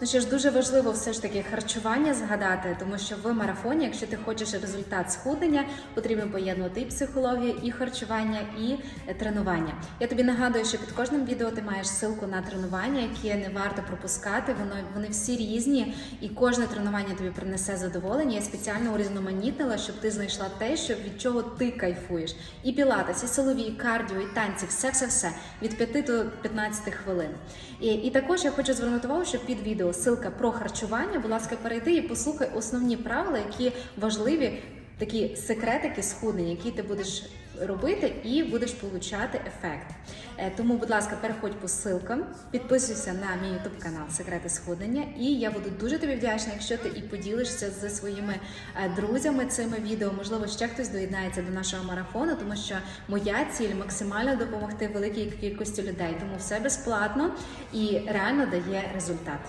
Ну що ж, дуже важливо все ж таки харчування згадати, тому що в марафоні, якщо ти хочеш результат схуднення, потрібно поєднувати і психологію, і харчування, і е, тренування. Я тобі нагадую, що під кожним відео ти маєш ссылку на тренування, які не варто пропускати. Воно вони всі різні, і кожне тренування тобі принесе задоволення. Я спеціально урізноманітнила, щоб ти знайшла те, що від чого ти кайфуєш. І пілатес, і силові, і кардіо, і танці, все, все, все від 5 до 15 хвилин. І, і також я хочу звернути увагу, що під відео ссылка про харчування. Будь ласка, перейди і послухай основні правила, які важливі, такі секретики схуднення, які ти будеш робити і будеш получати ефект. Е, Тому, будь ласка, переходь по ссылкам, підписуйся на мій YouTube канал Секрети схуднення, і я буду дуже тобі вдячна, якщо ти і поділишся зі своїми е, друзями цими відео. Можливо, ще хтось доєднається до нашого марафону, тому що моя ціль максимально допомогти великій кількості людей. Тому все безплатно і реально дає результат.